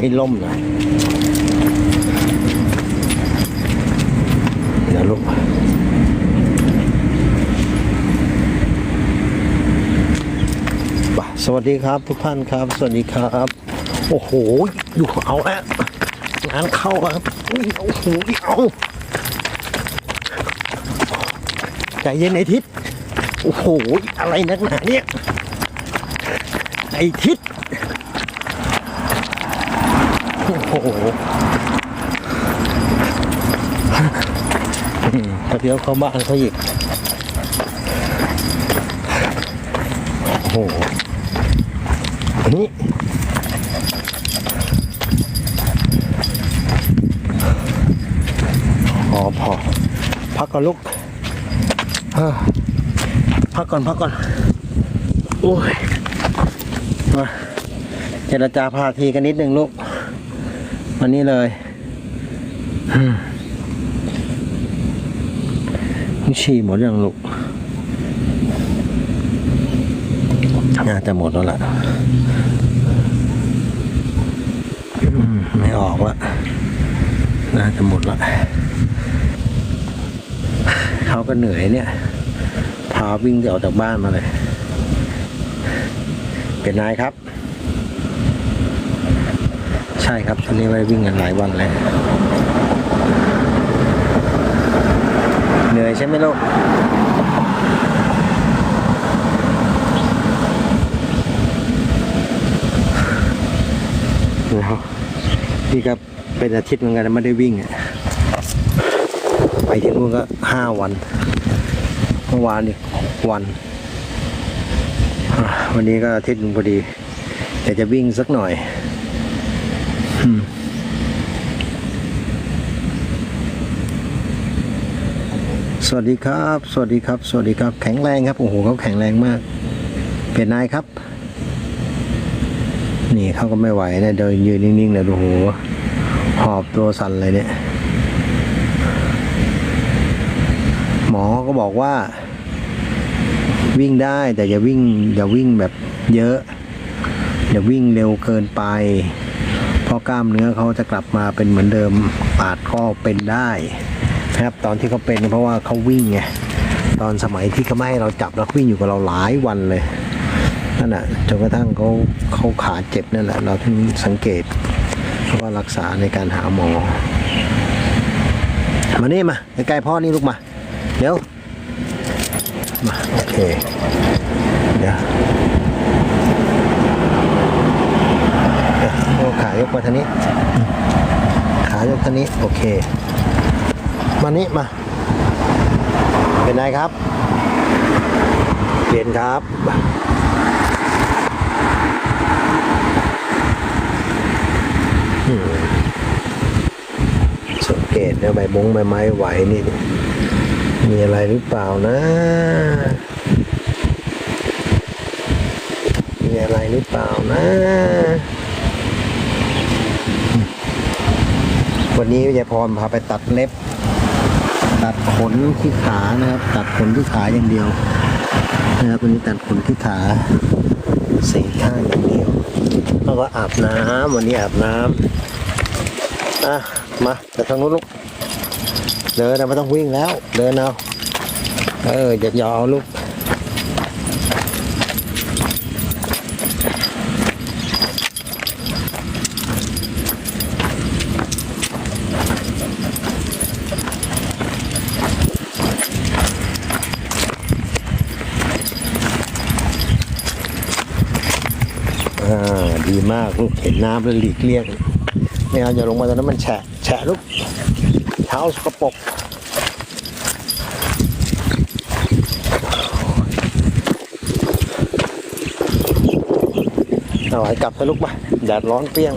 ฝั่งนี้ล่มหน่อยเดี๋ยวลูกสวัสดีครับทุกท่านครับ สวัสดีครับ โอ้โหดูเอาล้วงานเข้าแล้วครับโอ้โหเอาใจเย็นไอทิศโอ้โห อะไรนักหนาเนี่ยไอทิศ โอ้โหกระเดียวเข้าบ้านเขาอีกโอ้โหนนี้พอพอพักก่อนลูกพักก่อนพักก่อนโอ้ยมาเจรจาพาทีกันนิดหนึ่งลูก วันนี้เลยอืมนี่ฉี่หมดยังลูกน่าจะหมดแล้วล่ะอืมไม่ออกละน่าจะหมดละเขาก็เหนื่อยเนี่ย พาวิ่งออกจากบ้านมาเลย เป็นนายครับใช่ครับช่วงนี้ไว้วิ่งกันหลายวันเลยเหนื่อยใช่ไหมลูกนะครับพี่ก็เป็นอาทิตย์เหมือนกันไม่ได้วิ่งอะไปที่นู่นก็ห้าวันเมื่อวานอีกวันวันนี้ก็อาทิตย์นึงพอดีอยากจะวิ่งสักหน่อย สวัสดีครับ สวัสดีครับ สวัสดีครับ แข็งแรงครับ โอ้โหเขาแข็งแรงมาก เป็นนายครับ นี่เขาก็ไม่ไหวนะเดินยืนนิ่งๆเลยโอ้โห หอบตัวสั่นเลยเนี่ย หมอก็บอกว่า วิ่งได้แต่อย่าวิ่งอย่าวิ่งแบบเยอะอย่าวิ่งเร็วเกินไป ราะกล้ามเนื้อเขาจะกลับมาเป็นเหมือนเดิมอาจก็เป็นได้นะครับตอนที่เขาเป็นเพราะว่าเขาวิ่งไงตอนสมัยที่เขาไม่ให้เราจับแล้ววิ่งอยู่กับเราหลายวันเลยนั่นแหะจนกระทั่งเขาเขาขาเจ็บนั่นแหละเราถึงสังเกตวก็รักษาในการหาหมอมานี่มาใกล้พ่อนี่ลูกมาเดี๋ยวมาโอเคเดี๋ยว เดี๋ยขายกมาทางนี้ ขายกทางนี้ โอเค มานี่มา เป็นไงครับ เปลี่ยนครับสังเกตนะใบมงใบไม้ไหวนี่ มีอะไรหรือเปล่านะ มีอะไรหรือเปล่านะ วันนี้ยายพรพาไปตัดเล็บ ตัดขนที่ขานะครับ ตัดขนที่ขาอย่างเดียวนะครับวันนี้ตัดขนที่ขาสี่ข้างอย่างเดียวแล้วก็อาบน้ำวันนี้อาบน้ำอะมาไปทางนู้นลูกเดินนะไม่ต้องวิ่งแล้ว เดินเอาเอออย่ายาลูก อ่าดีมากลูกเห็นน้ำแล้วหลีกเลี่ยงไม่เอาอย่าลงมาตอนนั้นมันแฉะแฉะลูกเท้าสกปรกเอาไว้กลับไปลูกมาแดดร้อนเปรี้ยง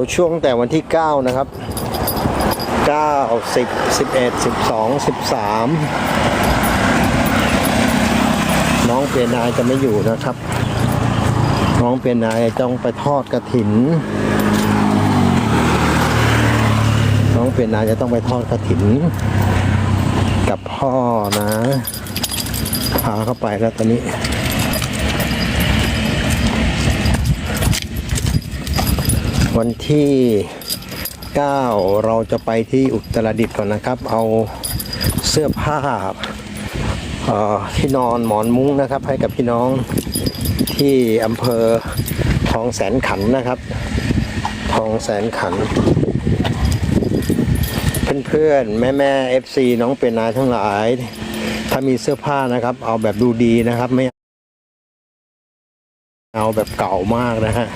ยวช่วงแต่วันที่ 9 นะครับ 9 10 11 12 13 น้องเปียนายจะไม่อยู่นะครับ น้องเป็นนายต้องไปทอดกระถิน น้องเป็นนายจะต้องไปทอดกระถิน กับพ่อนะ พาเข้าไปแล้วตอนนี้ วันที่ 9 เราจะไปที่อุตรดิตถ์ก่อนนะครับ เอาเสื้อผ้าที่นอนหมอนมุ้งนะครับ ให้กับพี่น้องที่อำเภอทองแสนขันนะครับ ทองแสนขัน เพื่อนๆ แม่แม่เอฟซีน้องเป็นนายทั้งหลาย ถ้ามีเสื้อผ้านะครับ เอาแบบดูดีนะครับไม่เอาแบบเก่ามากนะฮะ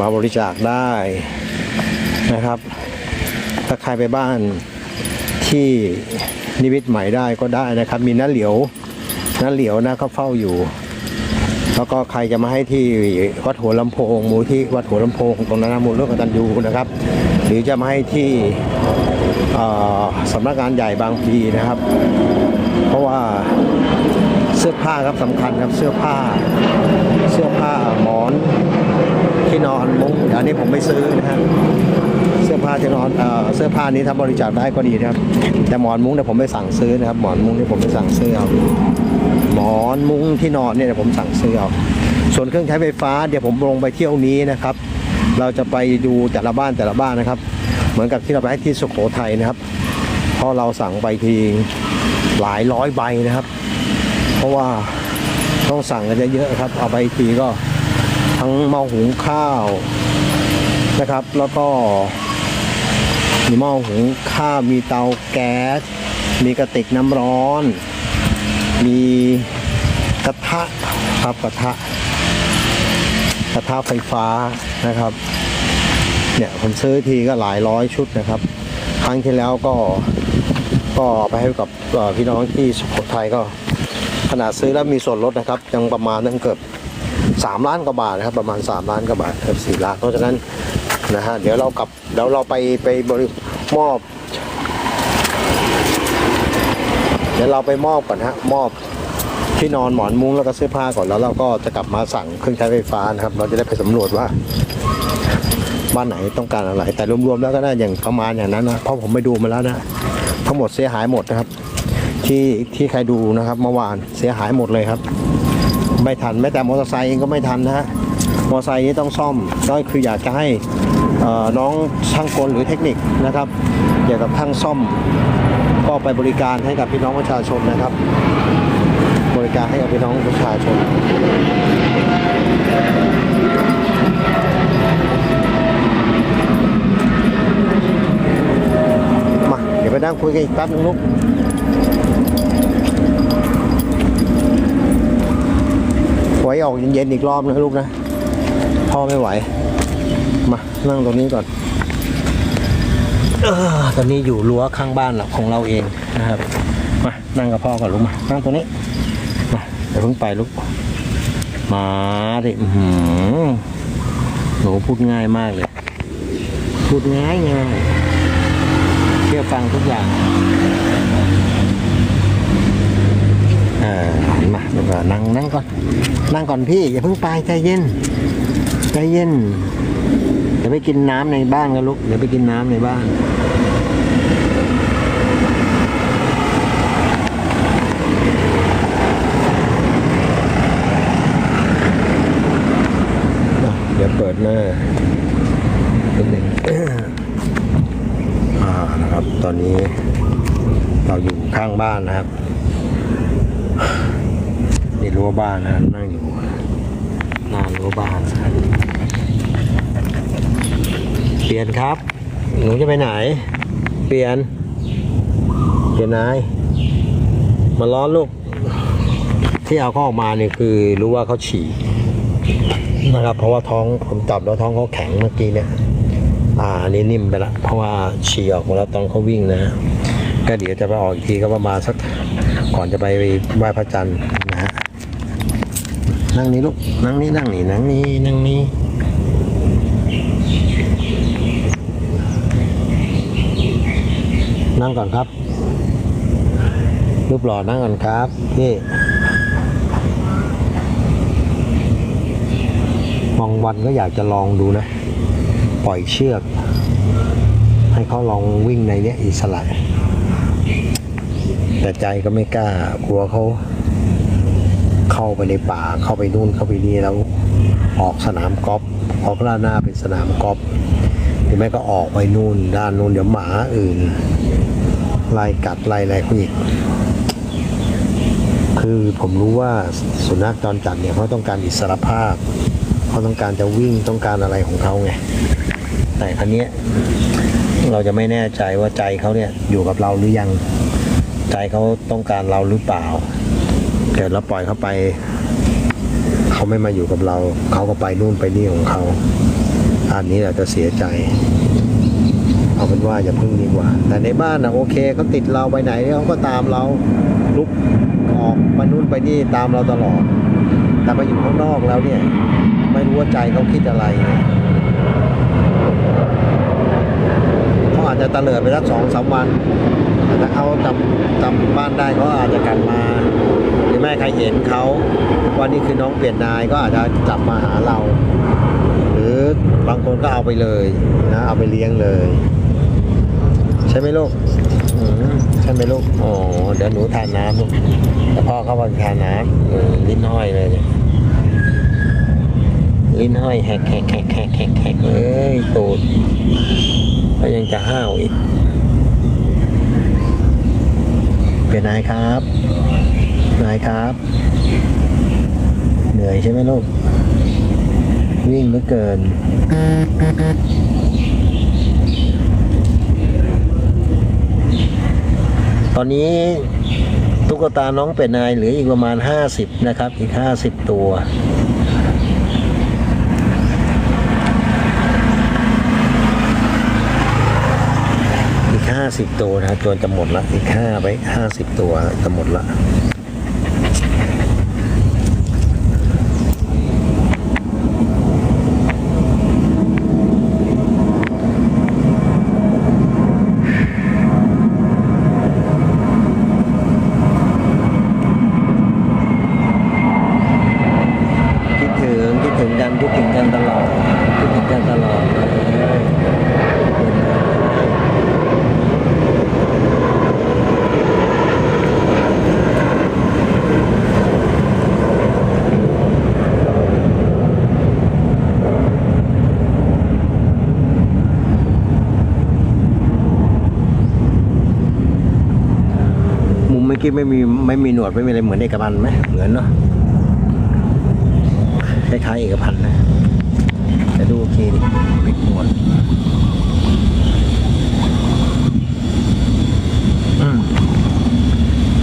มาบริจาคได้นะครับ ถ้าใครไปบ้านที่นิวิตใหม่ได้ก็ได้นะครับ มีน้าเหลียวน้าเหลียวนะเขาเฝ้าอยู่ แล้วก็ใครจะมาให้ที่วัดหัวลำโพงมูลที่วัดหัวลำโพงตรงนั้นมูลเรื่องกตันยูนะครับ หรือจะมาให้ที่สำนักงานใหญ่บางพีนะครับ เพราะว่าเสื้อผ้าครับสำคัญครับเสื้อผ้า เสื้อผ้าหมอน ที่นอนมุ้งอันนี้ผมไม่ซื้อนะฮะเสื้อผ้าที่นอนเอ่อเสื้อผ้านี้ถ้าบริจาคได้ก็ดีนะครับ แต่หมอนมุ้งเนี่ยผมไม่สั่งซื้อนะครับ หมอนมุ้งนี่ผมไม่สั่งซื้อเอาหมอนมุ้งที่นอนเนี่ยผมสั่งซื้อเอาส่วนเครื่องใช้ไฟฟ้าเดี๋ยวผมลงไปเที่ยวนี้นะครับ เราจะไปดูแต่ละบ้านแต่ละบ้านนะครับ เหมือนกับที่เราไปให้ที่สุโขทัยนะครับเพราะเราสั่งไปทีหลายร้อยใบนะครับ เพราะว่าต้องสั่งกันเยอะๆครับ เอาไปทีก็ ทั้งหม้อหุงข้าวนะครับ แล้วก็มีหม้อหุงข้าวมีเตาแก๊ส มีกระติกน้ำร้อน มีกระทะครับกระทะกระทะไฟฟ้านะครับเนี่ยผมซื้อทีก็หลายร้อยชุดนะครับ ครั้งที่แล้วก็ก็ไปให้กับพี่น้องที่สุโขทัยก็ขนาดซื้อแล้วมีส่วนลดนะครับ ยังประมาณตั้งเกือบ สามล้านกว่าบาทนะครับประมาณสามล้านกว่าบาทเกือบสี่ล้านเพราะฉะนั้นนะฮะเดี๋ยวเรากลับเดี๋ยวเราไปไปบริมอบ เดี๋ยวเราไปมอบก่อนฮะมอบที่นอนหมอนมุ้งแล้วก็เสื้อผ้าก่อนแล้วเราก็จะกลับมาสั่งเครื่องใช้ไฟฟ้านะครับ เราจะได้ไปสำรวจว่าบ้านไหนต้องการอะไร แต่รวมๆแล้วก็น่าอย่างประมาณอย่างนั้นนะเพราะผมไปดูมาแล้วนะทั้งหมดเสียหายหมดนะครับ ที่ที่ใครดูนะครับเมื่อวานเสียหายหมดเลยครับ ไม่ทันแม้แต่มอเตอร์ไซค์เองก็ไม่ทันนะฮะมอเตอร์ไซค์นี้ต้องซ่อมก็คืออยากจะให้น้องช่างกลหรือเทคนิคนะครับเกี่ยวกับทางซ่อมก็ไปบริการให้กับพี่น้องประชาชนนะครับ บริการให้กับพี่น้องประชาชนมาเดี๋ยวไปนั่งคุยกันอีกแป๊บนึงลูก ว้ออกเย็นๆอีกรอบนะลูกนะพ่อไม่ไหว มานั่งตรงนี้ก่อนเออตอนนี้อยู่รั้วข้างบ้านของเราเองนะครับ มานั่งกับพ่อก่อนลูกมานั่งตรงนี้มาเดี๋ยวเพิ่งไปลูกมาดิอื้อหือหนูพูดง่ายมากเลย พูดง่ายง่ายเชื่อฟังทุกอย่าง เออมาแล้วก็นั่งนั่งก่อน นั่งก่อนพี่ อย่าเพิ่งไปใจเย็น ใจเย็น เดี๋ยวไปกินน้ำในบ้านกันลูก เดี๋ยวไปกินน้ำในบ้านเดี๋ยวเปิดหน้านิดหนึ่งอ่านะครับ ตอนนี้เราอยู่ข้างบ้านนะครับ รั้วบ้านนะนั่งอยู่หน้ารั้วบ้านเปลี่ยนครับ หนูจะไปไหน เปลี่ยน เปลี่ยนนายมาล้อลูก ที่เอาเขาออกมาเนี่ยคือรู้ว่าเขาฉี่นะครับ เพราะว่าท้องผมจับแล้วท้องเขาแข็งเมื่อกี้เนี่ย อ่านนี้นิ่มไปละ เพราะว่าฉี่ออกมาแล้วตอนเขาวิ่งนะก็เดี๋ยวจะไปออกอีกทีก็ประมาณสักก่อนจะไปไหว้พระจันทร์ นั่งนี้ลูก นั่งนี้นั่งนี่นั่งนี้นั่งนี้นั่งก่อนครับ รูปหล่อนั่งก่อนครับพี่บางวันก็อยากจะลองดูนะ ปล่อยเชือก ให้เขาลองวิ่งในเนี้ยอิสระ แต่ใจก็ไม่กล้ากลัวเขา เข้าไปในป่าเข้าไปนู่นเข้าไปนี่แล้วออกสนามกอล์ฟออกด้านหน้าเป็นสนามกอล์ฟหรือไม่ก็ออกไปนู่นด้านนู่นเดี๋ยวหมาอื่นไล่กัดไล่อะไรเขาอีกคือผมรู้ว่าสุนัขจรจัดเนี่ยเขาต้องการอิสรภาพเขาต้องการจะวิ่งต้องการอะไรของเขาไงแต่ครั้นี้ยเราจะไม่แน่ใจว่าใจเขาเนี่ยอยู่กับเราหรือยัง ใจเขาต้องการเราหรือเปล่า เกิดเราปล่อยเขาไป เขาไม่มาอยู่กับเรา เขาก็ไปนู่นไปนี่ของเขา อันนี้แหละจะเสียใจเอาเป็นว่าอย่าพึ่งดีกว่า แต่ในบ้านนะโอเคเขาติดเราไปไหนเขาก็ตามเราลุกออกมานู่นไปนี่ตามเราตลอด แต่มาอยู่ข้างนอกแล้วเนี่ย ไม่รู้ว่าใจเขาคิดอะไร ไงเขาอาจะตะเลิดไปสักสองสามวันแต่ถ้าเขาจำจำบ้านได้เขาอาจจะกลับมา หรือแม่ใครเห็นเขาว่านี่คือน้องเปลี่ยนนายก็อาจจะกลับมาหาเรา หรือบางคนก็เอาไปเลยนะเอาไปเลี้ยงเลย ใช่ไหมลูกใช่ไหมลูกอ๋อเดี๋ยวหนูทานน้ำลูกแต่พ่อเขาบอกทานน้ำลิ้นห้อยเลยเนี่ยลิ้นห้อยแหกแหกแหกแหกแหกแหกเอ้ยตูด ก็ยังจะห้าวอีก เป็นนายครับ นายครับ เหนื่อยใช่ไหมลูก วิ่งเหลือเกินตอนนี้ตุ๊กตาน้องเป็ดนายเหลืออีกประมาณ 50 นะครับ อีก 50 ตัว อีก 50 ตัวนะจนจะหมดละอีก5ไป50 ตัวจะหมดละ กี้ไม่มีไม่มีหนวดไม่มีอะไรเหมือนเอกพันไหมเหมือนเนาะคล้ายๆเอกพันนะจะดูโอเคดิปิดหนวด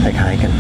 คล้ายๆกัน